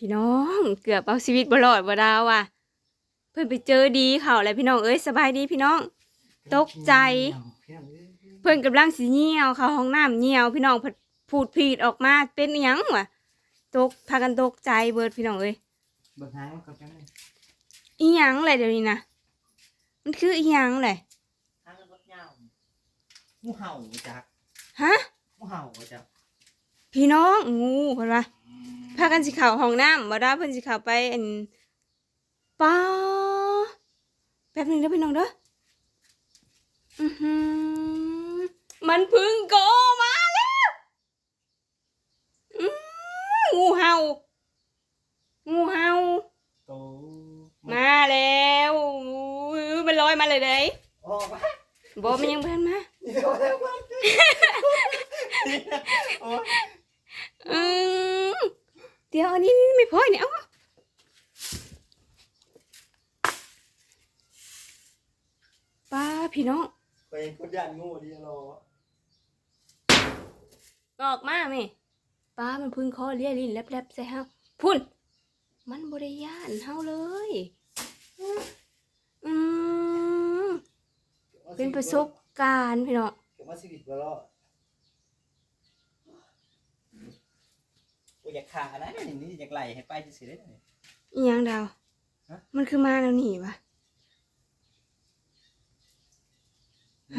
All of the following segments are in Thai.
พี่น้องเกือบเอาชีวิตบ่รอดบ่ดาวว่ะเพิ่นไปเจอดีเขาแหละพี่น้องเอ้ยสบายดีพี่น้อง ตกใจ เพิ่นกำลังสิเหี่ยวเข้าห้องน้ำเหี่ยว พี่น้องเพิ่นพูดผิดออกมาเป็นอิหยังวะตกพากันตกใจเบิดพี่น้องเอ้ยเบิกหางมันกับจังเลยอีหยังแหละเดี๋ยวนี้นะมันคืออีหยังแหละหางมันรถยาวงูเห่าจักฮะงูเห่าจัก พี่น้องงูเพิ่นว่าพากันสิเข้าห้องน้ำบ่ได้เพิ่นสิเข้าไปอันป้าแป๊บหนึงเด้อพี่น้องเด้ออือหือมันเพึ่งโกมาแล้วอืองูเห่างูเห่าโตมาแล้วอู้มันลอยมาเลยเด้ยออกมาบ่มันยังเพิ่นมา อนโอ้ยอืมเดี๋ยวอันนี้นี่ไม่พอเนี่ยเอาป้าพี่น้องไปคนย่านงูดีรอออกมาแม่ป้ามันพึ่งคอเลียลิ้นแลบๆใส่เฮาพุ่น มันบริยานเฮาเลย อืมเป็นประสบการณ์พี่น้องเก็บมาชีวิตบ่รอดโอ้ยอยากขานะนี่นี่อยากไหลให้ไปจะสิได้ไหม อีหยังดาว ฮะ มันคือมาแล้วหนีปะ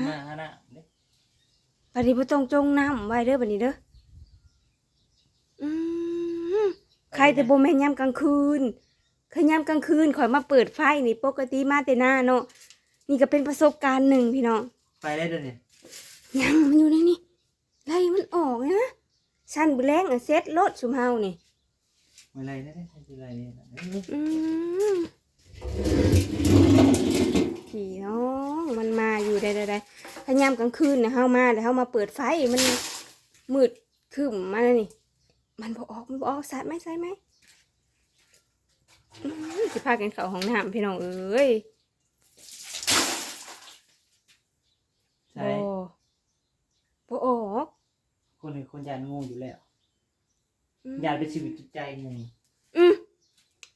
มาฮะนะนี่บัดนี้บ่ต้องจงน้ำไว้เด้อบัดนี้เด้ออืมใครแต่บ่แม่นยามกลางคืนเคยยามกลางคืนข่อยมาเปิดไฟนี่ปกติมาแต่หน้าเนาะนี่ก็เป็นประสบการณ์หนึ่งพี่น้อง ไปได้เดี๋ยวนี้ยังมันอยู่ในนี่ไล่มันออกนะ ชั้นบุแรงอะเซ็ตรถชุมเฮานี่ไม่ไรได้ได้ไม่ไรนี่นะอืมพี่น้องมันมาอยู่ได้ได้ได้ถ้ายามกลางคืนนะเฮามาแล้วเฮามาเปิดไฟมันมืดครึ้มมาแล้วนี่ มันบอออกมันบอออกสาดไหมใส่ไหมสิพากันเข้าห้องน้ำพี่น้องเอ้ย ใช่ บอออก คนเป็นคนยานงูอยู่แล้วอืมยานเป็นชีวิตจิตใจงูอืม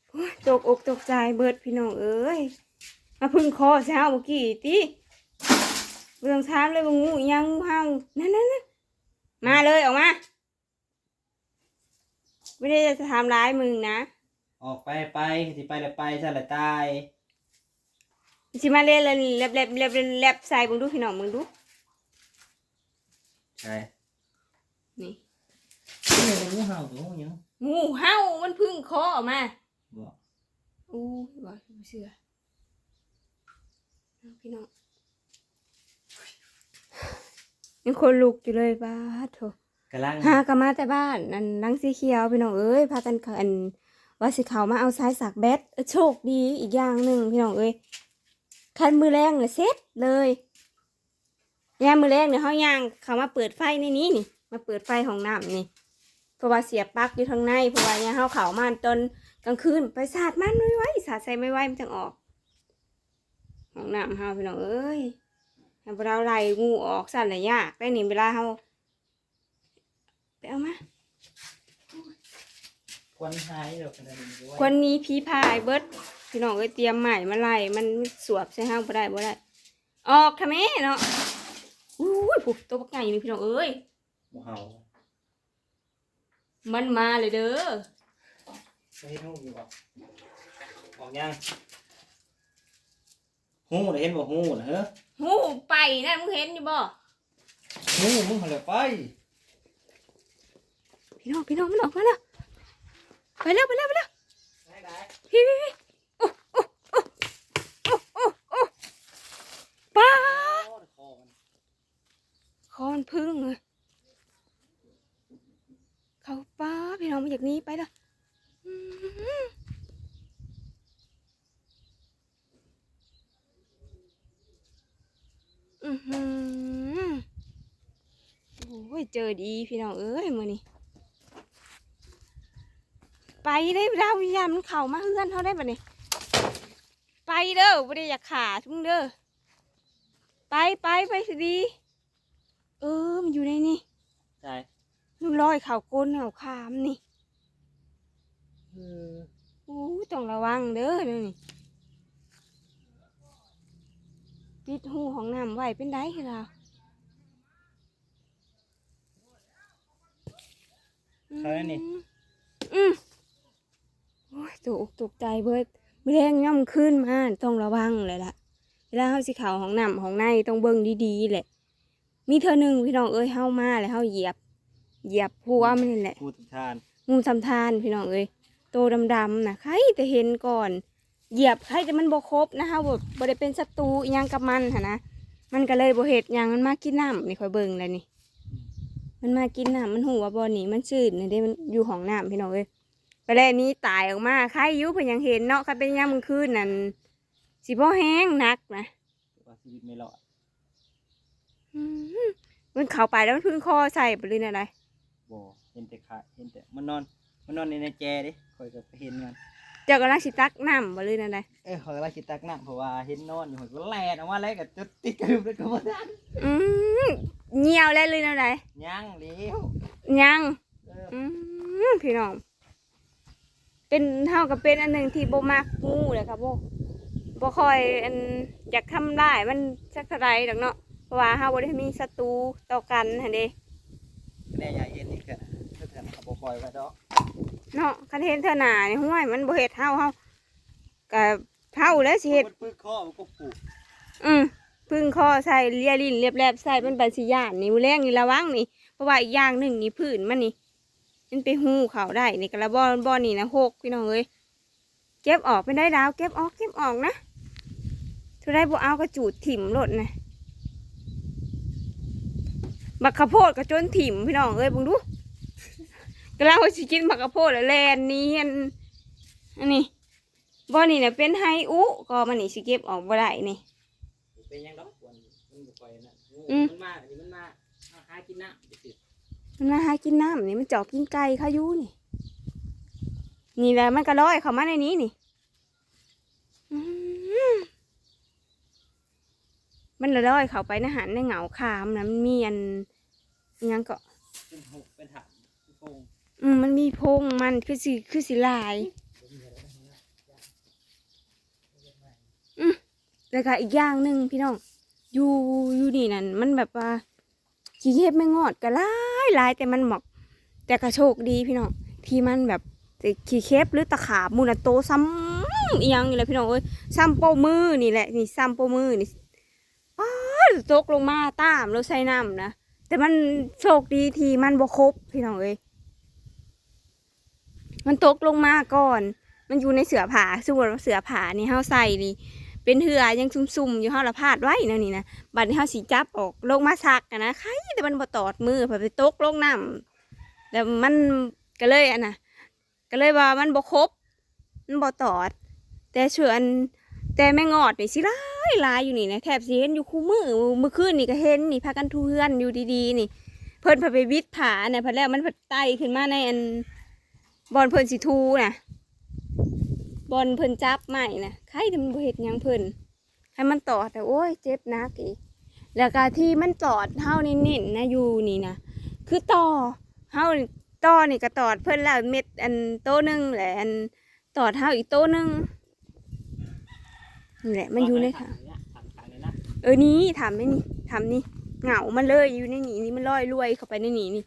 โอ้ยตกอกตกใจเบิดพี่น้องเอ้ย มาพึ่งคอเช้าเมื่อกี้ติเรื่องถามเลยว่างูอิหยังงูเห่านั่นนั่นนั่นมาเลยออกมาไม่ได้จะทำร้ายมึงนะออกไปไปสิไปแล้วไปซะละตายสิมาเล่นเลยแลบแลบแลบแลบใส่มึงดูพี่น้องมึงดูใช่ นี่นี่เป็นงูเห่าตัวงูหยังงูเห่ามันพึ่งคอออกมาบอกอู้บอกเชื่อเอาพี่น้องยังคนลุกอยู่เลยบ้าโถกำลังหากนมาแต่บ้านนั่นนังสีเขียวพี่น้องเอ้ยพากันเขันว่าสิเขามาเอาสายสักแบตเออโชคดีอีกอย่างหนึ่งพี่น้องเอ้ยคันมือแรงเลยเซ็ตเลยยามมือแรงเนี่ยเขาย่างเขามาเปิดไฟในนี้นี่ มาเปิดไฟของน้ำนี่เพราะว่าเสียบปลั๊กอยู่ทางในเพราะว่าเนี่ยเขาเขามาตอนกลางคืนไปสาดมันไม่ไหวสาดใส่ไม่ไหวมันจังออกของน้ำเฮาพี่น้องเอ้ยให้เราไล่งูออกสั่นเลยยากได้นี่เวลาเฮาไปเอามาควันหายดอกกันนั้นด้วยคนนี้ผีพายเบิดพี่น้องเอ้ยเตรียมใหม่มาไล่มันสวบใส่ห้างบ่ได้บ่ได้ ออกทำไมเนาะอู้ยผูกตัวปักไงนี่พี่น้องเอ้ย งูเห่ามันมาเลยเด้อไม่ให้งูอยู่ออกออกยังหูน่ะเห็นบ่หูนะเฮ้อหูไปนั่นมึงเห็นอยู่บ่หูมึงหันเลยไปพี่น้องพี่น้องมันออกมาแล้วไปแล้วไปแล้วไปแล้วได้ได้พี่พี่พี่โอ้โอ้โอ้โอ้โอ้โอ้ป้าคอมันคอนพึ่งอะ เขาป้าพี่น้องมาจากนี้ไปล้วอื้อหือหือโอ้ยเจอดีพี่น้องเอ้ยมือนี่ไปได้ดาวิญญาณมันเข่ามาเฮือนเขาได้ปะเนี่ยไปเด้อไม่ได้อยากขาทุกเด้อไปไปไปสิดี เออมันอยู่ในนี่ใช่ นลอยเข่าก้นเข่าขามนี่เออวังเด้อเดี๋ยวนี้ปิดหูของน้ำไว้เป็นได้คือเราเขาแล้วนี่อืมโอ้ยตกอกตกใจเบิดแมลงย่ำขึ้นมาต้องระวังเลยล่ะเวลาเฮาสิเข่าของน้ำของในต้องเบิ่งดีๆแหละ มีเธอหนึ่งพี่น้องเอ้ยเฮามาแล้วเฮาเหยียบ เหยียบหัวมันนี่แหละผู้ทุกทานงูทำทานพี่น้องเอ้ยโตดำๆนะใครแต่เห็นก่อน เหยียบใครแต่มันบ่ครบนะคะบ่บ่ได้เป็นศัตรูอิหยังกับมันหั่นนะมันก็เลยบ่เฮ็ดหยังมันมากินน้ำนี่ค่อยเบิ่งแล้วนี่มันมากินน้ำมันหูว่าบ่อนี่มันชื้นนี่เด้มันอยู่ห้องน้ำพี่น้องเอ้ยไปแล้วนี้ตายออกมาใครอยู่เพิ่นยังเห็นเนาะใครเป็นยามมื้อคืนนั่นสิบ่แห้งหนักนะว่าชีวิตไม่รอดอืมมันเข้าไปแล้วมันพึ่งคอใส่ไปเลยนะไร บ่เห็นแต่ขาเห็นแต่มันนอน มันนอนในในแจเดิคอยก็ไปเห็นมันเจ้ากำลังสิตักน้ำบ่เลยนะไรเอ้ยคอยก็ไล่คิดตักน้ำเพราะว่าเห็นนอนอยู่คอยก็แลนออกมาแล้วก็จุดติดกระดุมแล้วก็มาดันอืมเหี่ยวแล้วเลยนะไรยังเลี้ยวยังเอออืมพี่น้อง เป็นเท่ากับเป็นอันหนึ่งที่โบมากงูเลยครับโบบ่คอยอันอยากทำได้มันสักเท่าไรดอกเนาะเพราะว่าเฮาบ่ได้มีศัตรูต่อกันหั่นเด้ แน่ใหญ่เห็นนี่ก็เพื่อนเขาบ่ปล่อยไว้ดอกเนาะคันเห็นเธอหน้านี่ห้วยมันบ่เฮ็ดเฮาเฮาก็เฮาแล้วสิเฮ็ดมันปึกคอมันก็ปลูกอืมพึ่งคอใส่เลียลิ้นเรียบแลบใส่เป็นบัญชียานนี่มือแรงนี่ระวังนี่เพราะว่าอีกอย่างหนึ่งนี่พื้นมันนี่มันไปหูเขาได้นี่กระบอนบอนนี่นะหกพี่น้องเอ้ยเก็บออกไม่ได้ดาวเก็บออกเก็บออกนะถ้าได้บ่เอากระจูดถิ่มรถนะ บักข้าวโพดกระจนถิ่มพี่น้องเอ้ยเบุงดูกำลังว่าสิกินบักข้าวโพดแล้วแลนหนี้อันอันนี้บอนนี่เนี่ยเป็นไฮอุก็มันนี่สิเก็บออกบ่ได้นี่เป็นยังดอกมันมันบ่ปล่อยนั่นอืมมันมาอันนี้มันมามาหากินน้ำสิมันมาหากินน้ำนี่มันจอกกินไก่เขาอยู่นี่ นี่แหละมันก็ลอยเข้ามาในนี้นี่อื้อหือ มันละลอยเข้าไปในหันในเหงาคามนะมันมีอันอิหยังก็เป็นหกเป็นถามเป็นโป่งอืมมันมีโพรงมันคือสิคือสิลาย อืมแล้วก็อีกอย่างหนึ่งพี่น้อง อยู่อยู่นี่นั่นมันแบบว่าขี้เห็บไม่งอดก็หลายหลายแต่มันหมอก แต่ก็โชคดีพี่น้องที่มันแบบขี้เค็บหรือตะขาบมูนะโตซ้ำอีหยังนี่แหละพี่น้องเอ้ยซ้ำโปมือนี่แหละนี่ซ้ำโปมือนี่อ้าว ตกลงมาตามแล้วใส่น้ำนะแต่มันโชคดีทีมันบ่ครบพี่น้องเอ้ยมันตกลงมาก่อน มันอยู่ในเสือผาสมมติว่าเสือผานี่เฮาใส่นี่เป็นเหือยังซุ่มๆอยู่เฮาละพาดไว้นะนี่นะบัดนี้เฮาสิจับออกลงมาซักอะนะใครแต่มันบ่ตอดมือพอไปตกลงน้ำแล้วมันก็เลยอันน่ะก็เลยว่ามันบ่ครบมันบ่ตอด แต่เชื่อนแต่แม่งอดนี่สิหลายหลายอยู่นี่นะแทบสิเห็นอยู่คู่มือมื้อคืนนี่ก็เห็นนี่พากันทูเฮือนอยู่ดีๆนี่ เพิ่นพาไปวิดผาเนี่ยพอแล้วมันพาไต่ขึ้นมาในอันบอนเพิ่นสิทูน่ะบอลเพิ่นจับใหม่นะใครทำเห็ดยังเพิ่นให้มันตอดแต่โอ้ยเจ็บนักอีกแล้วก็ที่มันตอดเฮานี่เน้นนะอยู่นี่นะคือต่อเฮาต่อนี่ก็ตอดเพิ่นแล้วเม็ดอันโตหนึงแหละอันตอดเฮาอีกโตหนึง นี่แหละ มันอยู่ในถังเนี่ยถามทางเลยนะเออนี่ทำไม่นี่ทำนี่เหงามันเลยอยู่ในนี่นี่มันลอยรวยเข้าไปในนี่นี่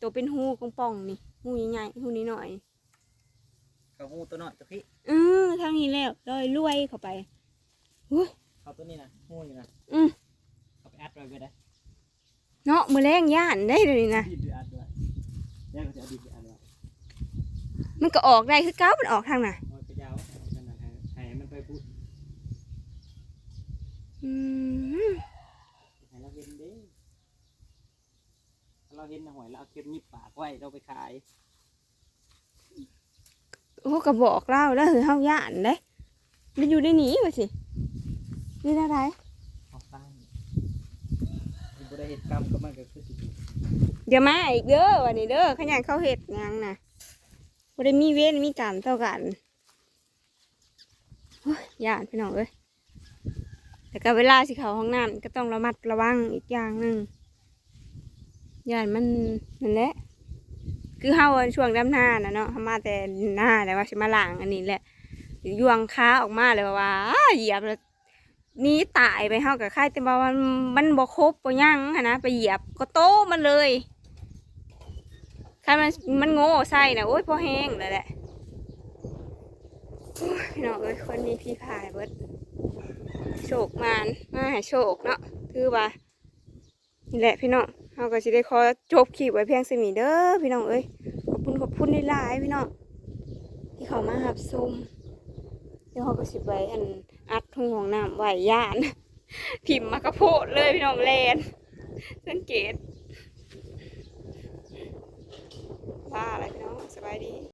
ตัวเป็นหูกองป่องๆนี่หูใหญ่ๆหูนิดหน่อยเขาหูตัวน้อยตัวพี่เออทางนี้แล้วลอยรวยเข้าไปเขาตัวนี้นะหูนี่นะอืมเขาไปอัดไว้ไปได้เนาะมือแรงย่านได้เลยนะดินไปอัดไว้แล้วก็จะเอาดินไปอัดไว้มันก็ออกได้คือเก้ามันออกทางน่ะ เอาไปยาวขนาดให้ให้มันไปพูด อืมให้เราเห็นเด้ถ้าเราเห็นนะหวยเราเอาเข็มยิบปากไว้เราไปขายโอ้ก็บอกเล่าแล้วคือเฮาย่านได้มันอยู่ในนี้ว่าสินี่อะไรเอาสร้างมันบ่ได้เห็นกรรมก็มันก็คือสิถูกเดี๋ยวมาอีกเด้อวันนี้เด้อขยันเขาเห็ดหยังน่ะบ่ได้มีเว้นมีกรรมเท่ากันโอ้ยย่านพี่น้องเอ้ย แต่ก็เวลาสิเขาห้องน้ำก็ต้องระมัดระวังอีกอย่างหนึ่งย่านมันนั่นแหละ คือเฮาช่วงดำหน้าน่ะเนาะเฮามาแต่หน้าแต่ว่าสิมาล้างอันนี้แหละยวงขาออกมาเลยว่าเหยียบแล้วนี้ตายไปเฮากับใครแต่ว่ามันมันบ่ครบบ่ยังหั้นนะไปเหยียบก็โตมันเลยคันมันมันโง่ใส่นะโอ้ยพอแห้งแล้วแหละโอ้ยพี่น้องเอ้ยคนนี้พี่พายเบิด โชคมานมาให้โชคเนาะคือว่านี่แหละพี่น้องเฮาก็สิได้ขอจบคลิปไว้เพียงสมีเด้อพี่น้องเอ้ยขอบคุณขอบคุณหลายพี่น้องที่เขามาหับซุมเดี๋ยวเขาก็สิไปอันอัดทุ่งของน้ำไหวย่าน พิมพ์มากระโพดเลยพี่น้องแลนสังเกตว่าอะไรพี่น้องสบายดี